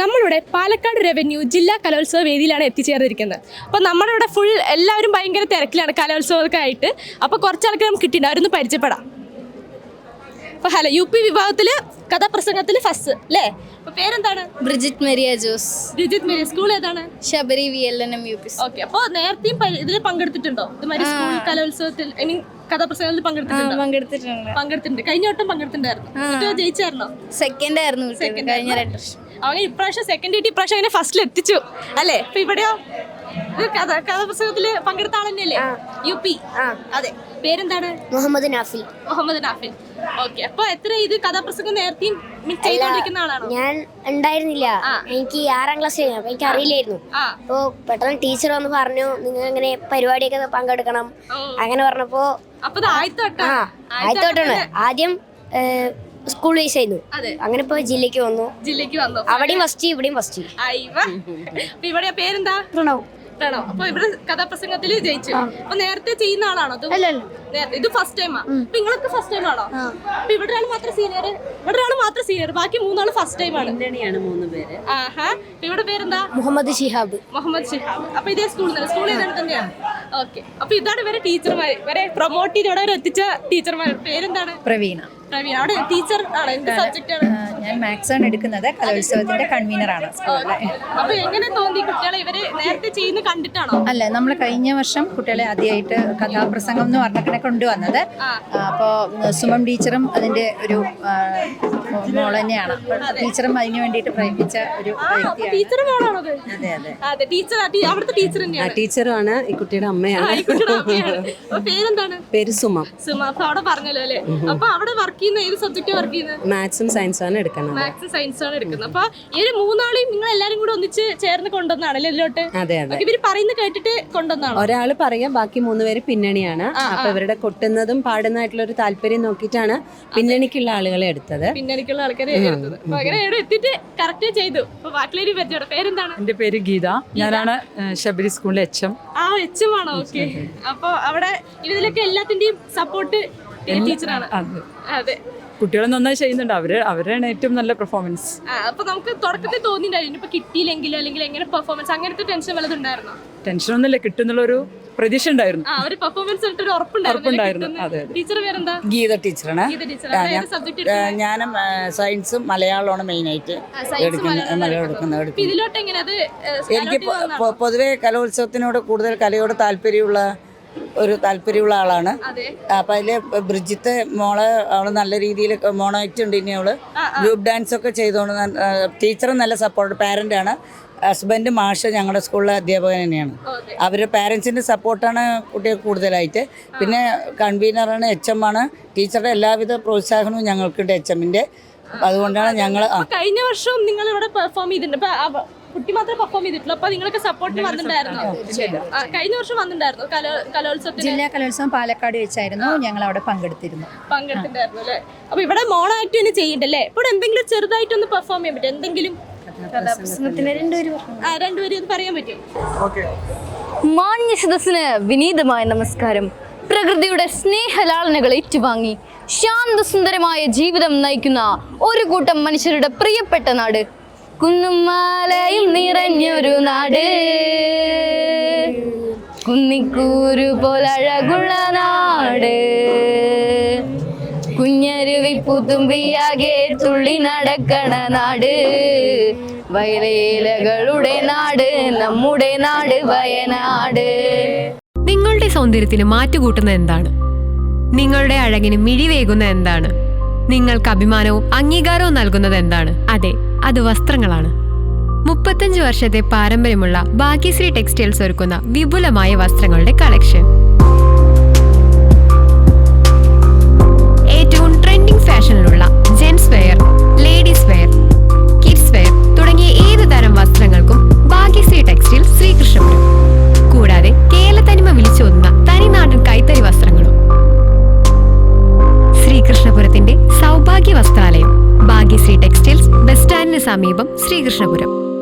നമ്മളിവിടെ പാലക്കാട് റവന്യൂ ജില്ലാ കലോത്സവ വേദിയിലാണ് എത്തിച്ചേർന്നിരിക്കുന്നത്. അപ്പോൾ നമ്മുടെ ഇവിടെ ഫുൾ എല്ലാവരും ഭയങ്കര തിരക്കിലാണ് കലോത്സവമൊക്കെ ആയിട്ട് അപ്പോൾ കുറച്ച് ആൾക്കാർ നമുക്ക് കിട്ടിയിട്ടുണ്ട്. അവരൊന്ന് പരിചയപ്പെടാം. അപ്പോൾ ഹലോ യു പി വിഭാഗത്തിൽ കഥാപ്രസംഗത്തിൽ ഫസ്റ്റ് അല്ലേ അപ്പോൾ പേരെന്താണ്? ബ്രിജിറ്റ് മെരിയ ജോസ്. ബ്രിജിറ്റ് മെരിയ. സ്കൂൾ ഏതാണ്? Sabari V L N M U P. Okay അപ്പോൾ നേരത്തെയും ഇതിൽ പങ്കെടുത്തിട്ടുണ്ടോ? ഇതുമാതിരി സ്കൂൾ കലോത്സവത്തിൽ ഐ മീൻ കഥാപ്രസംഗത്തിൽ പങ്കെടുത്തിട്ടുണ്ട്. പങ്കെടുത്തിട്ടുണ്ട്. പങ്കെടുത്തിട്ടുണ്ട്. കഴിഞ്ഞ വട്ടം പങ്കെടുത്തിട്ടുണ്ടായിരുന്നു. ജയിച്ചായിരുന്നോ? സെക്കൻഡ് ആയിരുന്നു സെക്കൻഡ് കഴിഞ്ഞ രണ്ട് വർഷം. അവന് ഇപ്രാവശ്യം സെക്കൻഡ് കിട്ടി ഇപ്രാവശ്യം അങ്ങനെ ഫസ്റ്റിൽ എത്തിച്ചു അല്ലേ? ഇപ്പൊ ഇവിടെയോ? കഥ കഥാപ്രസംഗത്തിൽ പങ്കെടുത്ത ആൾ തന്നെയല്ലേ? യു പി അതെ. പേരെന്താണ്? മുഹമ്മദ് നാഫിൽ മുഹമ്മദ് നാഫിൽ ഓക്കെ. അപ്പൊ എത്ര ഇത് കഥാപ്രസംഗം നേരത്തെയും ചെയ്തുകൊണ്ടിരിക്കുന്ന ആളാണോ? ഞാൻ ഉണ്ടായിരുന്നില്ല. ആ. എനിക്ക് ആറാം ക്ലാസ് അപ്പൊ എനിക്ക് അറിയില്ലായിരുന്നു. അപ്പോ പെട്ടെന്ന് ടീച്ചർ വന്ന് പറഞ്ഞു നിങ്ങൾ ഇങ്ങനെ പരിപാടിയൊക്കെ പങ്കെടുക്കണം? അങ്ങനെ പറഞ്ഞപ്പോ ആദ്യത്തോട്ടാണ്. ആദ്യം സ്കൂൾ വൈസ് ആയിരുന്നു. അതെ. അങ്ങനെ ഇപ്പൊ ജില്ലക്ക് വന്നു. ജില്ലക്ക് വന്നു. അവിടെയും ഫസ്റ്റ് ഇവിടെയും ഫസ്റ്റ് ഇവിടെ പേരെന്താ? പ്രണവ്. പ്രണവ് അപ്പൊ ഇവിടെ കഥാപ്രസംഗത്തിൽ ജയിച്ചു. അപ്പൊ നേരത്തെ ചെയ്യുന്ന ആളാണോ? ഇത് ഇത് ഫസ്റ്റ് ടൈമാ അപ്പൊ നിങ്ങളൊക്കെ ഫസ്റ്റ് ടൈം ആണോ? അപ്പൊ ഇവിടെ ഒരാൾ മാത്രം സീനിയർ ഇവിടെ ഒരാൾ മാത്രം സീനിയർ ബാക്കി മൂന്നാൾ ഫസ്റ്റ് ടൈം ആണ്. മൂന്ന് പേര്. ആഹാ. ഇവിടെ പേരെന്താ? മുഹമ്മദ് ഷിഹാബ്. മുഹമ്മദ് ഷിഹാബ്. അപ്പൊ ഇതേ സ്കൂളിൽ നിന്ന് സ്കൂളിൽ നിന്ന് തന്നെയാണ് ഓക്കെ അപ്പൊ ഇതാണ് ഇവരെ ടീച്ചർമാര്. ഇവരെ പ്രൊമോട്ട് ചെയ്ത് ഇവിടെ എത്തിച്ച ടീച്ചർമാര്. പേരെന്താണ്? പ്രവീണ. പ്രവീണ. അവിടെ ടീച്ചർ ആണ്. എന്ത് സബ്ജക്റ്റ് ആണ്? ഞാൻ മാത്സ് ആണ് എടുക്കുന്നത്. കലോത്സവത്തിന്റെ കൺവീനർ ആണ് അപ്പൊ എങ്ങനെ തോന്നി കുട്ടികളെ ഇവർ നേരത്തെ ചെയ്യുന്ന കണ്ടിട്ടാണോ? അല്ല നമ്മൾ കഴിഞ്ഞ വർഷം കുട്ടികളെ ആദ്യമായിട്ട് കഥാപ്രസംഗം എന്ന് പറഞ്ഞ കൊണ്ടുവന്നത്. അപ്പോൾ സുമം ടീച്ചറും അതിന്റെ ഒരു മോൾ തന്നെയാണ്. ടീച്ചറും അതിന് വേണ്ടിയിട്ട് പ്രേമിച്ച ഒരു ടീച്ചർ മോളാണോ അത്? അതെ അതെ. അതെ ടീച്ചർ അവിടുത്തെ ടീച്ചർ തന്നെയാണ്. ടീച്ചറുമാണ് ഈ കുട്ടിയുടെ അമ്മയാണ്. പേരെന്താണ്? പേര് സുമ. സുമ അപ്പൊ അവിടെ പറഞ്ഞല്ലോ അല്ലേ? അപ്പൊ അവിടെ വർക്ക് ചെയ്യുന്ന ഏത് സബ്ജക്ട് വർക്ക് ചെയ്യുന്നത്? മാത്സും സയൻസും ആണ് എടുക്കുന്നത്. മാത്സും സയൻസും ആണ് എടുക്കുന്നത്. അപ്പൊ ഈ ഒരു മൂന്നാളെയും നിങ്ങൾ എല്ലാരും കൂടെ ഒന്നിച്ച് ചേർന്ന് കൊണ്ടുവന്നാണല്ലേ ഇതിലോട്ട്? അതെ അതെ. ഇവർ പറയുന്നത് കേട്ടിട്ട് കൊണ്ടുവന്നാണ്? ഒരാൾ പറയാം ബാക്കി മൂന്ന് പേര് പിന്നണിയാണ്. അപ്പൊ ഇവരുടെ കൊട്ടുന്നതും പാടുന്നതായിട്ടുള്ള ഒരു താല്പര്യം നോക്കിയിട്ടാണ് പിന്നണിക്കുള്ള ആളുകളെ എടുത്തത്. പിന്നണിക്കുള്ള ആൾക്കാരെ എടുത്തത് അപ്പൊ അങ്ങനെ ഇവിടെ എത്തിയിട്ട് കറക്റ്റ് ചെയ്തു. അപ്പൊ ബാക്കിയുള്ളവര് പരിചയം പേരെന്താണ്? എന്റെ പേര് ഗീത. ഞാനാണ് ശബരി സ്കൂളിലെ എച്ച് എം. ആ എച്ച് എം ആണോ? ഓക്കെ. അപ്പൊ അവിടെ ഇതിലൊക്കെ എല്ലാത്തിന്റെയും സപ്പോർട്ട് ടീച്ചറാണ് അതെ. കുട്ടികൾ നന്നായി ചെയ്യുന്നുണ്ട്. അവർ അവരാണ് ഏറ്റവും നല്ല പെർഫോമൻസ് അപ്പൊ നമുക്ക് തുടക്കത്തിൽ തോന്നിയിട്ടുണ്ടായിരുന്നു. ഇപ്പൊ കിട്ടിയില്ലെങ്കിലോ അല്ലെങ്കിൽ എങ്ങനെ പെർഫോമൻസ് അങ്ങനത്തെ ടെൻഷൻ വല്ലതുണ്ടായിരുന്നോ കിട്ടുന്നുള്ള ഒരു പ്രതീക്ഷ ഉണ്ടായിരുന്നു. ആ ഒരു പെർഫോമൻസ് ഒരു ഉറപ്പുണ്ടായിരുന്നു അതെ. ടീച്ചർ പേരെന്താ? ഗീത ടീച്ചറാണ്. ഞാനും സയൻസും മലയാളമാണ് മെയിനായിട്ട് എടുക്കുന്നത് മലയാളം എടുക്കുന്നത് ഇതിലോട്ട് എങ്ങനെ അത് എനിക്ക് പൊതുവെ കലോത്സവത്തിനോട് കൂടുതൽ കലയോട് താല്പര്യമുള്ള ഒരു താല്പര്യമുള്ള ആളാണ്. അപ്പൊ അതിൽ ബ്രിജിത്തെ മോൾ അവൾ നല്ല രീതിയിൽ മോണോയിറ്റ് ഉണ്ട് ഇനി അവൾ. ഗ്രൂപ്പ് ഡാൻസ് ഒക്കെ ചെയ്തോണ്ട് ടീച്ചറും നല്ല സപ്പോർട്ട് പാരന്റ് ആണ്. ഹസ്ബൻഡ് മാഷ് ഞങ്ങളുടെ സ്കൂളിലെ അധ്യാപകൻ തന്നെയാണ്. അവർ പാരൻസിന്റെ സപ്പോർട്ടാണ് കുട്ടികൾക്ക് കൂടുതലായിട്ട്. പിന്നെ കൺവീനറാണ് എച്ച് എം ആണ് ടീച്ചറുടെ എല്ലാവിധ പ്രോത്സാഹനവും ഞങ്ങൾക്കുണ്ട് എച്ച് എമ്മിന്റെ അതുകൊണ്ടാണ് ഞങ്ങൾ കഴിഞ്ഞ വർഷവും നിങ്ങൾ ഇവിടെ പെർഫോം ചെയ്തിട്ടുണ്ട് കുട്ടി മാത്രം പെർഫോം ചെയ്തിട്ടുള്ളൂ. അപ്പൊ നിങ്ങൾക്ക് സപ്പോർട്ട് വന്നിട്ടുണ്ടായിരുന്നു? കഴിഞ്ഞ വർഷം വന്നിട്ടുണ്ടായിരുന്നു? കലോ കലോത്സവത്തിന്? ജില്ലാ കലോത്സവം പാലക്കാട് വെച്ചായിരുന്നു. ഞങ്ങൾ അവിടെ പങ്കെടുത്തിരുന്നു. പങ്കെടുത്തിട്ടുണ്ടായിരുന്നു അല്ലേ? അപ്പൊ ഇവിടെ മോണായിട്ട് തന്നെ ചെയ്യണ്ടല്ലേ? ഇവിടെ എന്തെങ്കിലും ചെറുതായിട്ടൊന്ന് പെർഫോം ചെയ്യാൻ പറ്റും എന്തെങ്കിലും? കഥാപ്രസംഗത്തിന് രണ്ടുപേരും പറയാൻ പറ്റും മാന്യ സദസ്സിന് വിനീതമായ നമസ്കാരം. പ്രകൃതിയുടെ സ്നേഹലാളനകൾ ഏറ്റുവാങ്ങി ശാന്തസുന്ദരമായ ജീവിതം നയിക്കുന്ന ഒരു കൂട്ടം മനുഷ്യരുടെ പ്രിയപ്പെട്ട നാട് കുന്നും മാലയും നിറഞ്ഞൊരു നാട്. കുന്നിക്കൂരു പോലഴകുള്ള നാട്. കുഞ്ഞരുവി പുതുമ്പിയാകെ തുള്ളി നടക്കണ നാട്. വയലേലകളുടെ നാട് നമ്മുടെ നാട് വയനാട്. നിങ്ങളുടെ സൗന്ദര്യത്തിന് മാറ്റുകൂട്ടുന്ന എന്താണ്? നിങ്ങളുടെ അഴകിന് മിഴിവേകുന്ന എന്താണ്? നിങ്ങൾക്ക് അഭിമാനവും അംഗീകാരവും നൽകുന്നത് എന്താണ്? അതെ അത് വസ്ത്രങ്ങളാണ്. മുപ്പത്തഞ്ച് വർഷത്തെ പാരമ്പര്യമുള്ള ഭാഗ്യശ്രീ ടെക്സ്റ്റൈൽസ് ഒരുക്കുന്ന വിപുലമായ വസ്ത്രങ്ങളുടെ കളക്ഷൻ. ഏറ്റവും ട്രെൻഡിംഗ് ഫാഷനിലുള്ള സമീപം ശ്രീകൃഷ്ണപുരം.